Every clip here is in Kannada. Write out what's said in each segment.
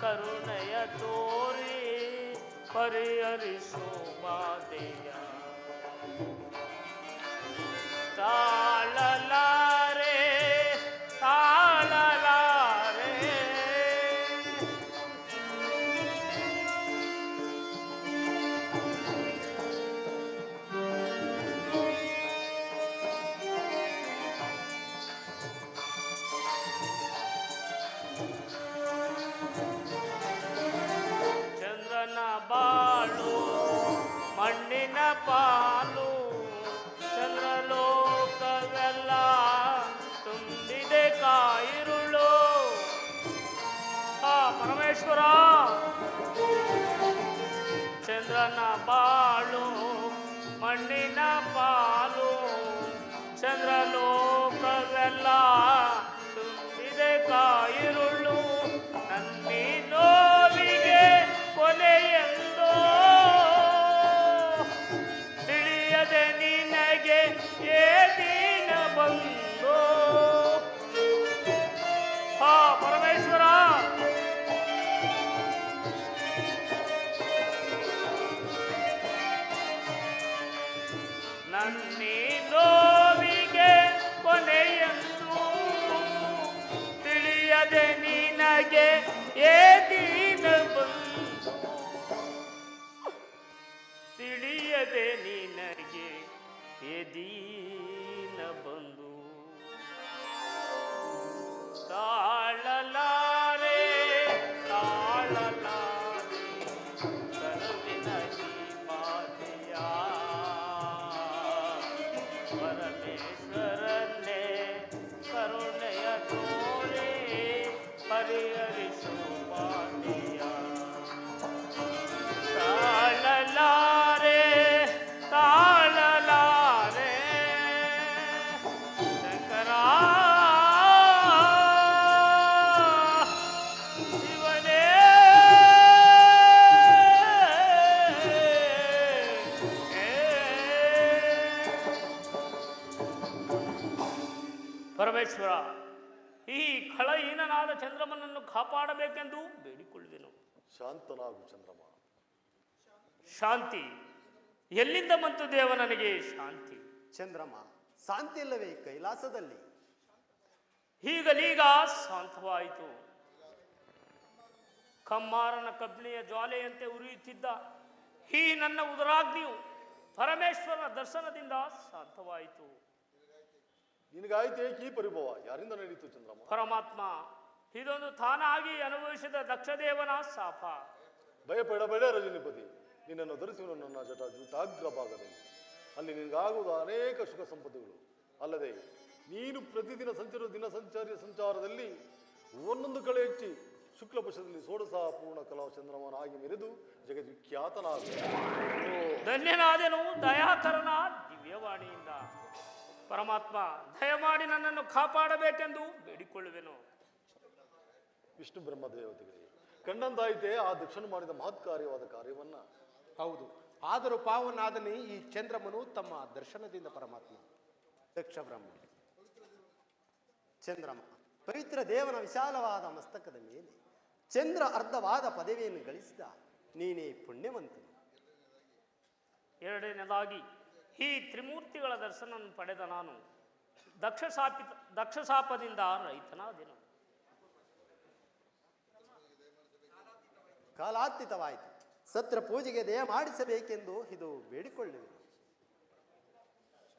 करुणय तोरे पर हरि शोभा दया। చంద్రన పాలు మండిన పాలు చంద్రలో ತಿಳಿಯದೆ ನಿನಗೆ ಏದಿನ ಬಂದು? ತಿಳಿಯದೆ ನಿನಗೆ ಎದೀನ ಬಂದು? ಈ ಖಳಹೀನನಾದ ಚಂದ್ರಮನನ್ನು ಕಾಪಾಡಬೇಕೆಂದು ಬೇಡಿಕೊಳ್ಳುವೆನು. ಶಾಂತನಾಗು ಚಂದ್ರಮ. ಶಾಂತಿ. ಎಲ್ಲಿಂದ ಬಂತು ದೇವ ನನಗೆ? ಶಾಂತಿ. ಚಂದ್ರಮ ಶಾಂತಿ ಇಲ್ಲವೇ ಕೈಲಾಸದಲ್ಲಿ? ಈಗಲೀಗ ಶಾಂತವಾಯಿತು. ಕಮ್ಮಾರನ ಕಬ್ಬಿಣಿಯ ಜ್ವಾಲೆಯಂತೆ ಉರಿಯುತ್ತಿದ್ದ ಈ ನನ್ನ ಉದರಾಗ್ನಿಯು ಪರಮೇಶ್ವರನ ದರ್ಶನದಿಂದ ಶಾಂತವಾಯಿತು. ನಿನಗಾಯ್ತು ಏಕೆ ಪರಿಭವ ಯಾರಿಂದ ನಡೀತು ಚಂದ್ರಮ್ಮ? ಪರಮಾತ್ಮ ಇದೊಂದು ತಾನಾಗಿ ಅನುಭವಿಸಿದ ದಕ್ಷದೇವನ ಶಾಪ. ಭಯಪಡಬೇಡ ರಜನಿಪತಿ ನಿನ್ನನ್ನು ಧರಿಸುವ ನನ್ನ ಜಟ ಜೂಟಾಗ್ರ ಭಾಗದಲ್ಲಿ. ಅಲ್ಲಿ ನಿನಗಾಗುವುದು ಅನೇಕ ಸುಖ ಸಂಪತ್ತುಗಳು. ಅಲ್ಲದೆ ನೀನು ಪ್ರತಿದಿನ ಸಂಚರ ದಿನ ಸಂಚಾರಿ ಸಂಚಾರದಲ್ಲಿ ಒಂದೊಂದು ಕಳೆ ಹೆಚ್ಚಿ ಶುಕ್ಲ ಪಕ್ಷದಲ್ಲಿ ಪೂರ್ಣ ಕಲಾ ಚಂದ್ರಮನಾಗಿ ಮೆರೆದು ಜಗದ್ವಿಖ್ಯಾತನಾದ ಧನ್ಯನಾದನು ದಯಾಕರನ ದಿವ್ಯವಾಣಿಯಿಂದ. ಪರಮಾತ್ಮ ದಯಮಾಡಿ ನನ್ನನ್ನು ಕಾಪಾಡಬೇಕೆಂದು ಬೇಡಿಕೊಳ್ಳುವೆನು. ವಿಷ್ಣು ಬ್ರಹ್ಮ ದೇವತೆಗಳಿಗೆ ಕಂಡಂತಾಯಿತೆ ಆ ದಕ್ಷಿಣ ಮಾಡಿದ ಮಹತ್ ಕಾರ್ಯವಾದ ಕಾರ್ಯವನ್ನ. ಹೌದು ಆದರೂ ಪಾವನಾದನೇ ಈ ಚಂದ್ರಮನು ತಮ್ಮ ದರ್ಶನದಿಂದ ಪರಮಾತ್ಮ. ದಕ್ಷ ಬ್ರಹ್ಮ ಚಂದ್ರಮ ಪವಿತ್ರ ದೇವನ ವಿಶಾಲವಾದ ಮಸ್ತಕದ ಮೇಲೆ ಚಂದ್ರ ಅರ್ಧವಾದ ಪದವಿಯನ್ನು ಗಳಿಸಿದ ನೀನೇ ಪುಣ್ಯವಂತನು. ಎರಡನೇದಾಗಿ ಈ ತ್ರಿಮೂರ್ತಿಗಳ ದರ್ಶನವನ್ನು ಪಡೆದ ನಾನು. ದಕ್ಷಸಾಪಿತ ದಕ್ಷಸಾಪದಿಂದ ರೈತನಾದಿನ. ಕಾಲಾತೀತವಾಯಿತು. ಸತ್ರ ಪೂಜೆಗೆ ದಯ ಮಾಡಿಸಬೇಕೆಂದು ಇದು ಬೇಡಿಕೊಳ್ಳುವೆ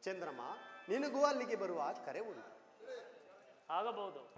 ಚಂದ್ರಮ್ಮ ನಿನಗೂ ಅಲ್ಲಿಗೆ ಬರುವ ಕರೆ ಉಂಟು. ಆಗಬಹುದು.